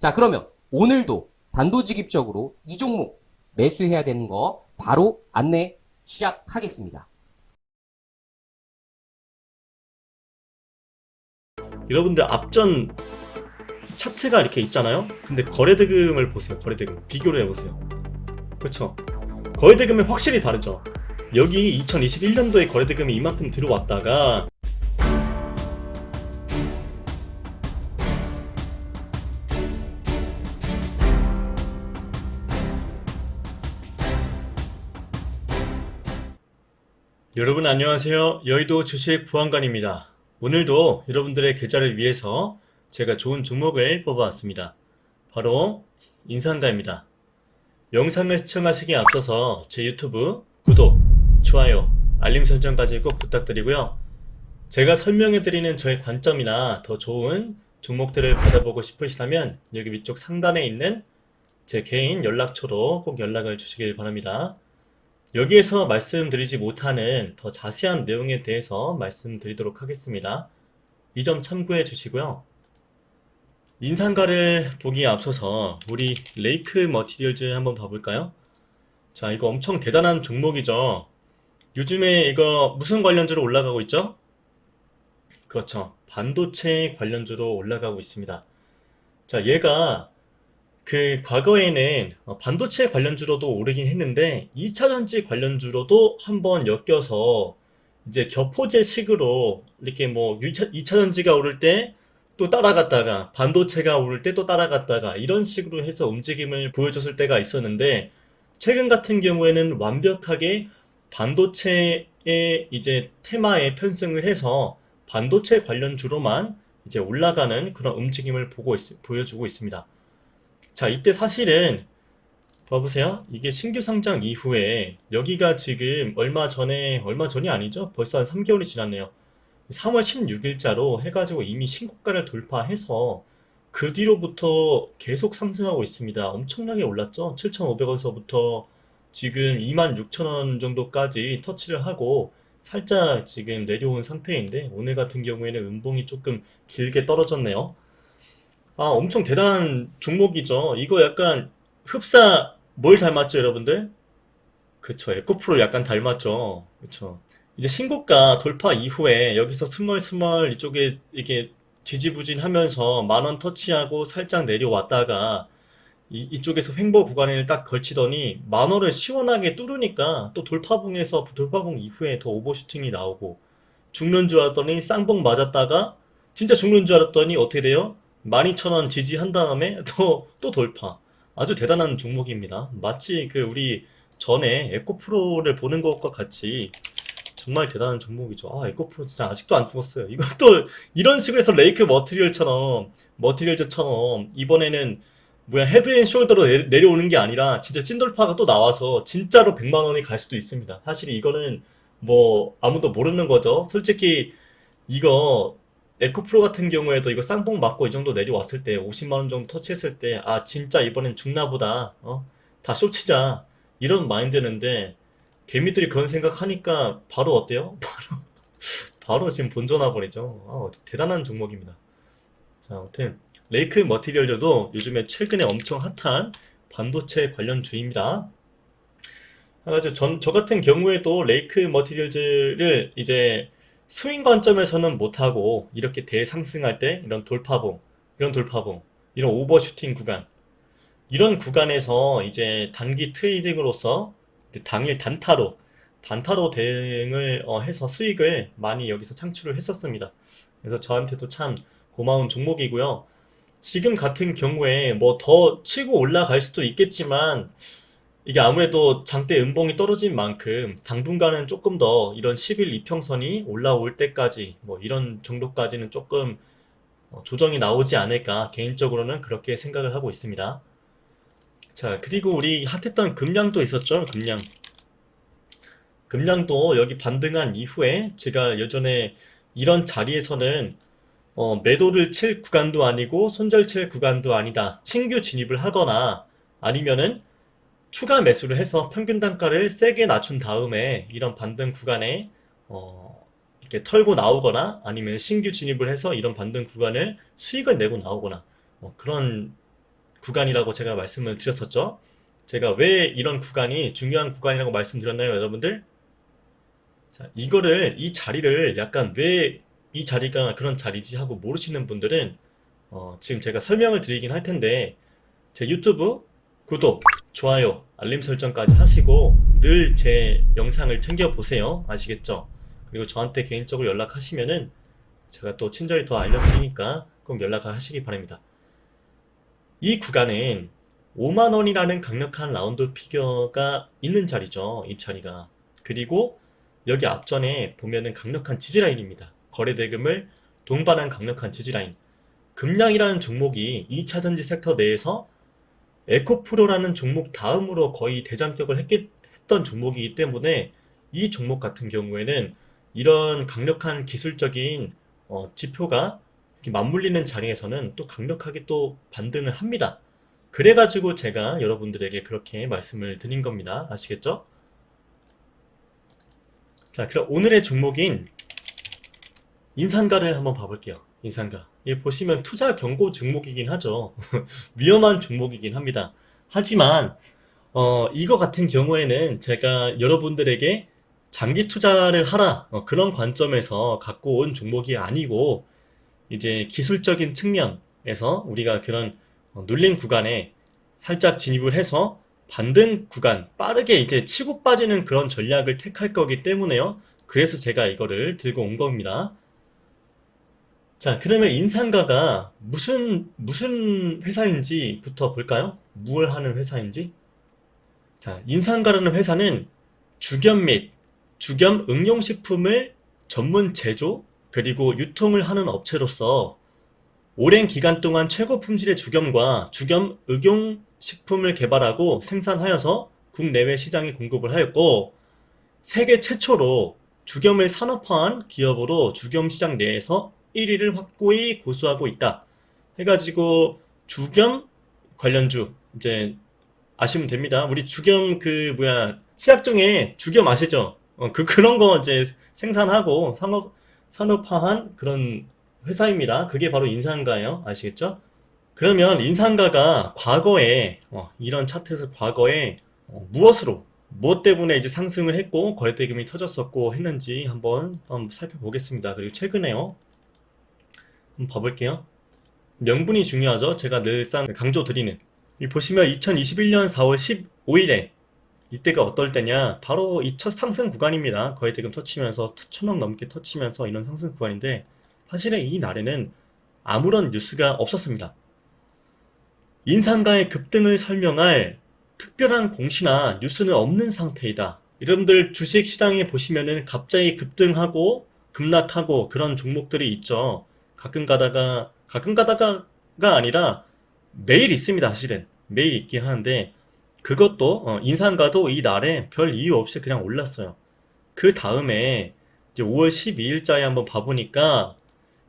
자 그러면 오늘도 단도직입적으로 이 종목 매수해야 되는 거 바로 안내 시작하겠습니다. 여러분들 앞전 차트가 이렇게 있잖아요. 근데 거래대금을 보세요. 거래대금 비교를 해보세요. 그렇죠? 거래대금이 확실히 다르죠. 여기 2021년도에 거래대금이 이만큼 들어왔다가 여러분 안녕하세요. 여의도 주식 보안관입니다. 오늘도 여러분들의 계좌를 위해서 제가 좋은 종목을 뽑아왔습니다. 바로 인산다입니다. 영상을 시청하시기에 앞서서 제 유튜브 구독, 좋아요, 알림 설정까지 꼭 부탁드리고요. 제가 설명해드리는 저의 관점이나 더 좋은 종목들을 받아보고 싶으시다면 여기 위쪽 상단에 있는 제 개인 연락처로 꼭 연락을 주시길 바랍니다. 여기에서 말씀드리지 못하는 더 자세한 내용에 대해서 말씀드리도록 하겠습니다. 이 점 참고해 주시고요. 인상가를 보기에 앞서서 우리 레이크 머티리얼즈 한번 봐볼까요? 자, 이거 엄청 대단한 종목이죠. 요즘에 이거 무슨 관련주로 올라가고 있죠? 그렇죠. 반도체 관련주로 올라가고 있습니다. 자, 얘가 그 과거에는 어, 반도체 관련주로도 오르긴 했는데 2차전지 관련주로도 한번 엮여서 이제 격포제식으로 이렇게 뭐 2차, 2차전지가 오를 때 또 따라갔다가 반도체가 오를 때 또 따라갔다가 이런 식으로 해서 움직임을 보여줬을 때가 있었는데 최근 같은 경우에는 완벽하게 반도체의 이제 테마에 편승을 해서 반도체 관련주로만 이제 올라가는 그런 움직임을 보고 있- 보여주고 있습니다. 자, 이때 사실은 봐보세요. 이게 신규 상장 이후에 여기가 지금 얼마 전에 얼마 전이 아니죠? 벌써 한 3개월이 지났네요. 3월 16일자로 해가지고 이미 신고가를 돌파해서 그 뒤로부터 계속 상승하고 있습니다. 엄청나게 올랐죠? 7,500원서부터 지금 26,000원 정도까지 터치를 하고 살짝 지금 내려온 상태인데 오늘 같은 경우에는 음봉이 조금 길게 떨어졌네요. 아, 엄청 대단한 종목이죠. 이거 약간 흡사 뭘 닮았죠, 여러분들? 그쵸, 에코프로 약간 닮았죠. 그쵸. 이제 신고가 돌파 이후에 여기서 스멀스멀 이쪽에 이게 지지부진하면서 만원 터치하고 살짝 내려왔다가 이, 이쪽에서 횡보 구간을 딱 걸치더니 만 원을 시원하게 뚫으니까 또 돌파봉에서 돌파봉 이후에 더 오버슈팅이 나오고 죽는 줄 알았더니 쌍봉 맞았다가 진짜 죽는 줄 알았더니 어떻게 돼요? 12,000원 지지한 다음에 또, 또 돌파. 아주 대단한 종목입니다. 마치 그 우리 전에 에코프로를 보는 것과 같이 정말 대단한 종목이죠. 아, 에코프로 진짜 아직도 안 죽었어요. 이것도 이런 식으로 해서 레이크 머티리얼처럼, 머티리얼즈처럼 이번에는 뭐야 헤드 앤 숄더로 내- 내려오는 게 아니라 진짜 찐돌파가 또 나와서 진짜로 100만 원이 갈 수도 있습니다. 사실 이거는 뭐 아무도 모르는 거죠. 솔직히 이거 에코프로 같은 경우에도 이거 쌍봉 맞고 이 정도 내려왔을 때 50만 원 정도 터치했을 때 아 진짜 이번엔 죽나 보다. 어? 다 쇼치자. 이런 마인드는데 개미들이 그런 생각하니까 바로 어때요? 바로 바로 지금 본전화 버리죠. 아, 대단한 종목입니다. 자, 아무튼 레이크 머티리얼즈도 요즘에 최근에 엄청 핫한 반도체 관련 주입니다. 그래가지고 전, 저 같은 경우에도 레이크 머티리얼즈를 이제 스윙 관점에서는 못하고 이렇게 대상승할 때 이런 돌파봉, 이런 돌파봉, 이런 오버슈팅 구간, 이런 구간에서 이제 단기 트레이딩으로서 당일 단타로, 단타로 대응을 어, 해서 수익을 많이 여기서 창출을 했었습니다. 그래서 저한테도 참 고마운 종목이고요. 지금 같은 경우에 뭐 더 치고 올라갈 수도 있겠지만 이게 아무래도 장대 음봉이 떨어진 만큼 당분간은 조금 더 이런 10일 이평선이 올라올 때까지 뭐 이런 정도까지는 조금 어, 조정이 나오지 않을까 개인적으로는 그렇게 생각을 하고 있습니다. 자, 그리고 우리 핫했던 금량도 있었죠, 금량. 금량도 여기 반등한 이후에 제가 예전에 이런 자리에서는 어, 매도를 칠 구간도 아니고 손절 칠 구간도 아니다. 신규 진입을 하거나 아니면은 추가 매수를 해서 평균 단가를 세게 낮춘 다음에 이런 반등 구간에 어, 이렇게 털고 나오거나 아니면 신규 진입을 해서 이런 반등 구간을 수익을 내고 나오거나 뭐 그런 구간이라고 제가 말씀을 드렸었죠. 제가 왜 이런 구간이 중요한 구간이라고 말씀드렸나요, 여러분들? 자, 이거를 이 자리를 약간 왜 이 자리가 그런 자리지 하고 모르시는 분들은 어, 지금 제가 설명을 드리긴 할 텐데 제 유튜브 구독, 좋아요, 알림 설정까지 하시고 늘 제 영상을 챙겨 보세요. 아시겠죠? 그리고 저한테 개인적으로 연락하시면은 제가 또 친절히 더 알려드리니까 꼭 연락을 하시기 바랍니다. 이 구간은 5만 원이라는 강력한 라운드 피겨가 있는 자리죠. 이 자리가. 그리고 여기 앞전에 보면은 강력한 지지라인입니다. 거래 대금을 동반한 강력한 지지라인. 금량이라는 종목이 2차전지 섹터 내에서 에코프로라는 종목 다음으로 거의 대장격을 했던 종목이기 때문에 이 종목 같은 경우에는 이런 강력한 기술적인 어, 지표가 맞물리는 자리에서는 또 강력하게 또 반등을 합니다. 그래가지고 제가 여러분들에게 그렇게 말씀을 드린 겁니다. 아시겠죠? 자, 그럼 오늘의 종목인 인산가를 한번 봐볼게요. 인산가. 이 보시면 투자 경고 종목이긴 하죠. 위험한 종목이긴 합니다. 하지만 어, 이거 같은 경우에는 제가 여러분들에게 장기 투자를 하라 어, 그런 관점에서 갖고 온 종목이 아니고 이제 기술적인 측면에서 우리가 그런 어, 눌림 구간에 살짝 진입을 해서 반등 구간 빠르게 이제 치고 빠지는 그런 전략을 택할 거기 때문에요. 그래서 제가 이거를 들고 온 겁니다. 자, 그러면 인상가가 무슨 무슨 회사인지부터 볼까요? 무엇 하는 회사인지? 자, 인상가라는 회사는 주겸 및 주겸 응용식품을 전문 제조 그리고 유통을 하는 업체로서 오랜 기간 동안 최고 품질의 주겸과 주겸 응용식품을 개발하고 생산하여서 국내외 시장에 공급을 하였고 세계 최초로 주겸을 산업화한 기업으로 주겸 시장 내에서 1위를 확고히 고수하고 있다. 해가지고 주겸 관련주 이제 아시면 됩니다. 우리 주겸 그 뭐야 치약정에 주겸 아시죠? 어, 그 그런 거 이제 생산하고 산업 산업화한 그런 회사입니다. 그게 바로 인상가예요. 아시겠죠? 그러면 인상가가 과거에 어, 이런 차트에서 과거에 어, 무엇으로 무엇 때문에 이제 상승을 했고 거래대금이 터졌었고 했는지 한번, 한번 살펴보겠습니다. 그리고 최근에요. 한번 봐볼게요. 명분이 중요하죠. 제가 늘상 강조드리는. 이 보시면 2021년 4월 15일에 이때가 어떨 때냐? 바로 이 첫 상승 구간입니다. 거래대금 터치면서 천억 넘게 터치면서 이런 상승 구간인데 사실은 이 날에는 아무런 뉴스가 없었습니다. 인상가의 급등을 설명할 특별한 공시나 뉴스는 없는 상태이다. 여러분들 주식 시장에 보시면은 갑자기 급등하고 급락하고 그런 종목들이 있죠. 가끔 가다가 가끔 가다가가 아니라 매일 있습니다. 사실은 매일 있긴 하는데 그것도 어, 인상가도 이 날에 별 이유 없이 그냥 올랐어요. 그 다음에 이제 5월 12일자에 한번 봐보니까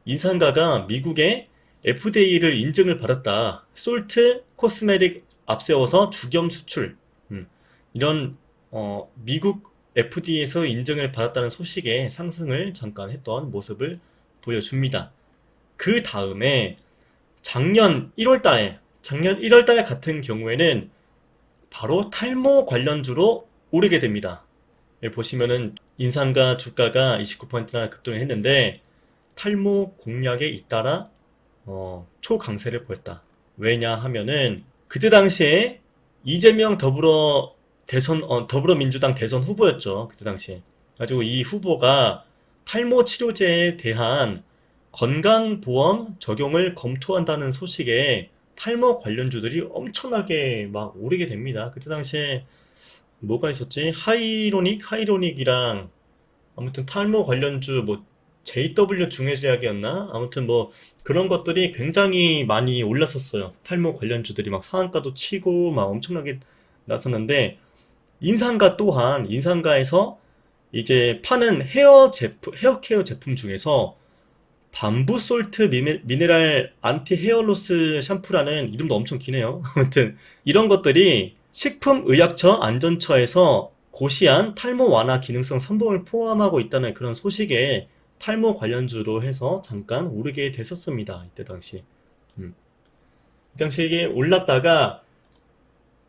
인상가가 미국의 FDA를 인증을 받았다. 솔트 코스메틱 앞세워서 주겸 수출. 음, 이런 어, 미국 FDA에서 인증을 받았다는 소식에 상승을 잠깐 했던 모습을 보여줍니다. 그 다음에 작년 1월 달에 작년 1월 달 같은 경우에는 바로 탈모 관련주로 오르게 됩니다. 여기 보시면은 인상가 주가가 29%나 급등을 했는데 탈모 공약에 잇따라 어, 초강세를 보였다. 왜냐 하면은 그때 당시에 이재명 더불어 대선 어, 더불어민주당 대선 후보였죠. 그때 당시에. 가지고 이 후보가 탈모 치료제에 대한 건강보험 적용을 검토한다는 소식에 탈모 관련주들이 엄청나게 막 오르게 됩니다. 그때 당시에 뭐가 있었지? 하이로닉, 하이로닉이랑 아무튼 탈모 관련주 뭐 JW 중해제약이었나? 아무튼 뭐 그런 것들이 굉장히 많이 올랐었어요. 탈모 관련주들이 막 상한가도 치고 막 엄청나게 났었는데 인상가 또한 인상가에서 이제 파는 헤어 제품, 헤어 케어 제품 중에서 밤부 솔트 미네, 미네랄 안티 헤어로스 샴푸라는 이름도 엄청 기네요. 아무튼 이런 것들이 식품의약처 안전처에서 고시한 탈모 완화 기능성 성분을 포함하고 있다는 그런 소식에 탈모 관련주로 해서 잠깐 오르게 됐었습니다. 이때 당시. 음. 이 당시에 이게 올랐다가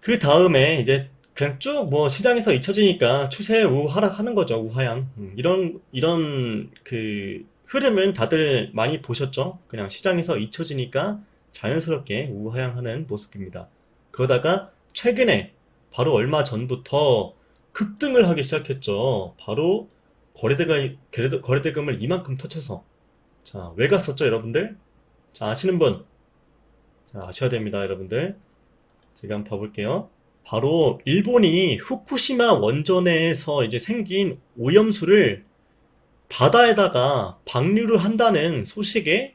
그 다음에 이제 그냥 쭉 뭐 시장에서 잊혀지니까 추세 우하락하는 거죠. 우하향. 음, 이런 이런 그 흐름은 다들 많이 보셨죠? 그냥 시장에서 잊혀지니까 자연스럽게 우하향하는 모습입니다. 그러다가 최근에 바로 얼마 전부터 급등을 하기 시작했죠. 바로 거래대금을 이만큼 터쳐서. 자, 왜 갔었죠, 여러분들? 자, 아시는 분? 자, 아셔야 됩니다, 여러분들. 제가 한번 봐볼게요. 바로 일본이 후쿠시마 원전에서 이제 생긴 오염수를 바다에다가 방류를 한다는 소식에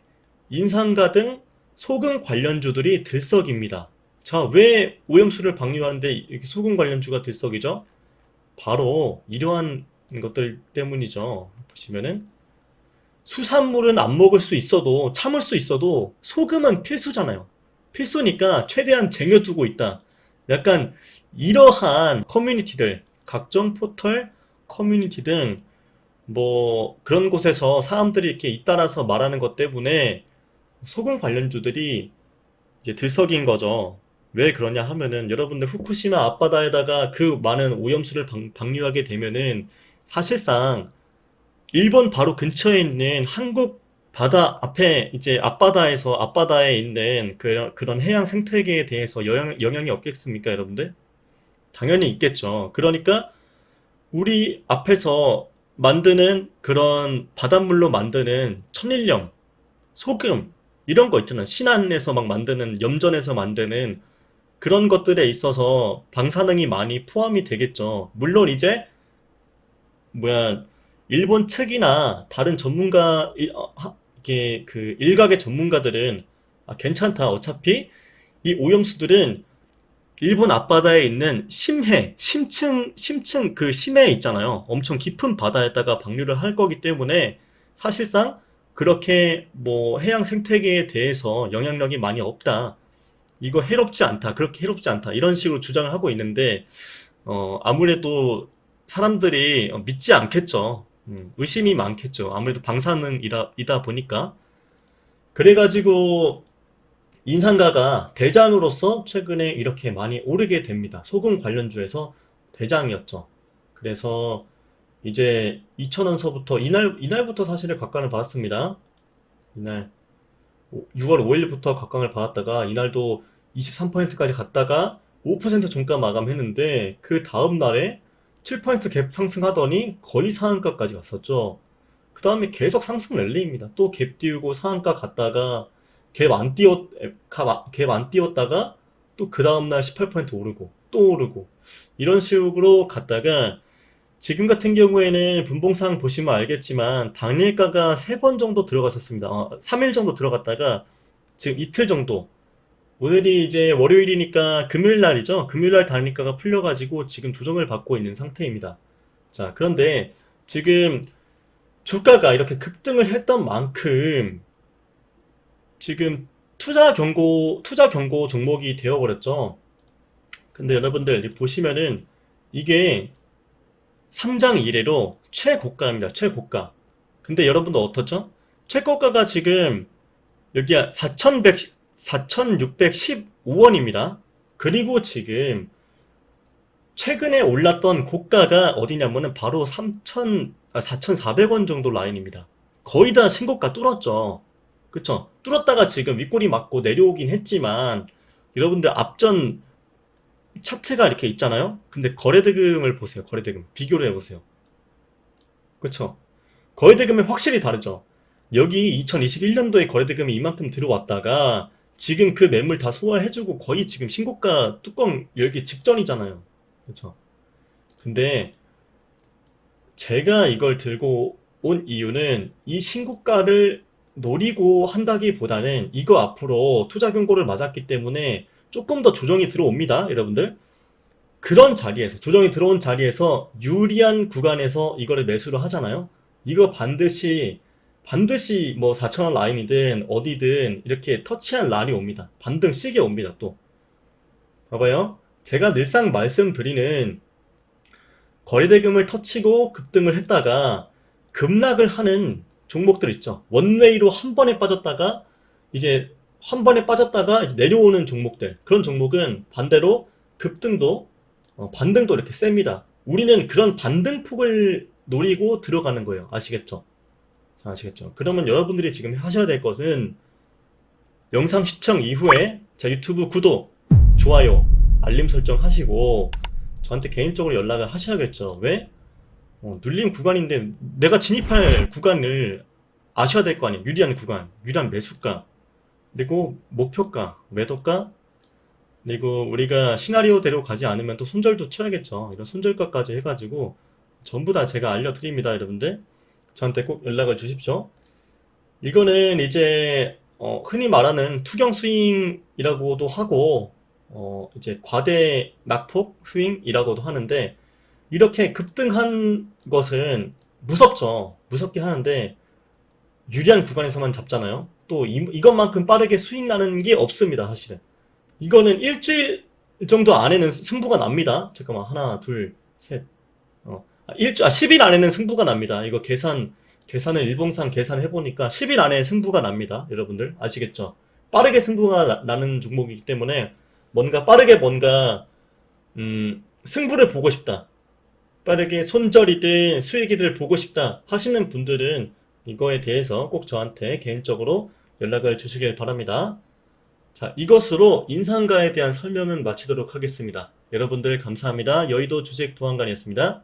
인상가 등 소금 관련주들이 들썩입니다. 자, 왜 오염수를 방류하는데 이렇게 소금 관련주가 들썩이죠? 바로 이러한 것들 때문이죠. 보시면은 수산물은 안 먹을 수 있어도 참을 수 있어도 소금은 필수잖아요. 필수니까 최대한 쟁여두고 있다. 약간 이러한 커뮤니티들, 각종 포털 커뮤니티 등 뭐 그런 곳에서 사람들이 이렇게 잇따라서 말하는 것 때문에 소금 관련주들이 이제 들썩인 거죠. 왜 그러냐 하면은 여러분들 후쿠시마 앞바다에다가 그 많은 오염수를 방, 방류하게 되면은 사실상 일본 바로 근처에 있는 한국 바다 앞에 이제 앞바다에서 앞바다에 있는 그런 그런 해양 생태계에 대해서 영향, 영향이 없겠습니까, 여러분들? 당연히 있겠죠. 그러니까 우리 앞에서 만드는 그런 바닷물로 만드는 천일염, 소금 이런 거 있잖아요. 신안에서 막 만드는 염전에서 만드는 그런 것들에 있어서 방사능이 많이 포함이 되겠죠. 물론 이제 뭐야 일본 측이나 다른 전문가 일- 어, 하- 이게 그 일각의 전문가들은 아, 괜찮다. 어차피 이 오염수들은 일본 앞바다에 있는 심해, 심층, 심층 그 심해 있잖아요. 엄청 깊은 바다에다가 방류를 할 거기 때문에 사실상 그렇게 뭐 해양 생태계에 대해서 영향력이 많이 없다. 이거 해롭지 않다. 그렇게 해롭지 않다. 이런 식으로 주장을 하고 있는데, 어, 아무래도 사람들이 믿지 않겠죠. 음, 의심이 많겠죠. 아무래도 방사능이다 이다 보니까. 그래가지고 인상가가 대장으로서 최근에 이렇게 많이 오르게 됩니다. 소금 관련주에서 대장이었죠. 그래서 이제 2,000원서부터 이날 이날부터 사실은 각광을 받았습니다. 이날 6월 5일부터 각광을 받았다가 이날도 23%까지 갔다가 5% 종가 마감했는데 그 다음 날에 7%갭 상승하더니 거의 상한가까지 갔었죠. 그 다음에 계속 상승 랠리입니다. 또 갭 띄우고 상한가 갔다가 갭안 띄웠, 갭안 띄웠다가 또 그 다음날 18% 오르고 또 오르고 이런 식으로 갔다가 지금 같은 경우에는 분봉상 보시면 알겠지만 당일가가 3번 정도 들어갔었습니다. 어, 3일 정도 들어갔다가 지금 이틀 정도 오늘이 이제 월요일이니까 금요일 날이죠. 금요일 날 단일가가 풀려가지고 지금 조정을 받고 있는 상태입니다. 자, 그런데 지금 주가가 이렇게 급등을 했던 만큼 지금 투자 경고, 투자 경고 종목이 되어버렸죠. 근데 여러분들 이 보시면은 이게 3장 이래로 최고가입니다. 최고가. 근데 여러분들 어떻죠? 최고가가 지금 여기 4,100, 4,615원입니다. 그리고 지금 최근에 올랐던 고가가 어디냐면은 바로 3,000, 아, 4,400원 정도 라인입니다. 거의 다 신고가 뚫었죠. 그쵸? 뚫었다가 지금 윗꼬리 맞고 내려오긴 했지만 여러분들 앞전 차트가 이렇게 있잖아요? 근데 거래대금을 보세요. 거래대금. 비교를 해보세요. 그쵸? 거래대금이 확실히 다르죠? 여기 2021년도에 거래대금이 이만큼 들어왔다가 지금 그 매물 다 소화해주고 거의 지금 신고가 뚜껑 열기 직전이잖아요. 그쵸? 근데 제가 이걸 들고 온 이유는 이 신고가를 노리고 한다기보다는 이거 앞으로 투자 경고를 맞았기 때문에 조금 더 조정이 들어옵니다, 여러분들. 그런 자리에서, 조정이 들어온 자리에서 유리한 구간에서 이거를 매수를 하잖아요. 이거 반드시, 반드시 뭐 4,000원 라인이든 어디든 이렇게 터치한 란이 옵니다. 반등 시계 옵니다, 또. 봐봐요. 제가 늘상 말씀드리는 거래대금을 터치고 급등을 했다가 급락을 하는 종목들 있죠. 원웨이로 한 번에 빠졌다가 이제 한 번에 빠졌다가 이제 내려오는 종목들. 그런 종목은 반대로 급등도 어, 반등도 이렇게 셉니다. 우리는 그런 반등폭을 노리고 들어가는 거예요. 아시겠죠? 자, 아시겠죠? 그러면 여러분들이 지금 하셔야 될 것은 영상 시청 이후에 제 유튜브 구독, 좋아요, 알림 설정 하시고 저한테 개인적으로 연락을 하셔야겠죠. 왜? 어, 눌림 구간인데 내가 진입할 구간을 아셔야 될 거 아니에요. 유리한 구간, 유리한 매수가, 그리고 목표가, 매도가, 그리고 우리가 시나리오대로 가지 않으면 또 손절도 쳐야겠죠. 이런 손절가까지 해가지고 전부 다 제가 알려드립니다, 여러분들. 저한테 꼭 연락을 주십시오. 이거는 이제 어, 흔히 말하는 투경 스윙이라고도 하고 어, 이제 과대 낙폭 스윙이라고도 하는데 이렇게 급등한 것은 무섭죠. 무섭게 하는데 유리한 구간에서만 잡잖아요. 또 이, 이것만큼 빠르게 수익 나는 게 없습니다, 사실은. 이거는 일주일 정도 안에는 승부가 납니다. 잠깐만, 하나, 둘, 셋. 어, 아, 일주, 아, 10일 안에는 승부가 납니다. 이거 계산, 계산을 일봉상 계산해 보니까 10일 안에 승부가 납니다. 여러분들 아시겠죠? 빠르게 승부가 나- 나는 종목이기 때문에 뭔가 빠르게 뭔가 음, 승부를 보고 싶다. 빠르게 손절이든 수익이든 보고 싶다 하시는 분들은 이거에 대해서 꼭 저한테 개인적으로 연락을 주시길 바랍니다. 자, 이것으로 인상가에 대한 설명은 마치도록 하겠습니다. 여러분들 감사합니다. 여의도 주식 보안관이었습니다.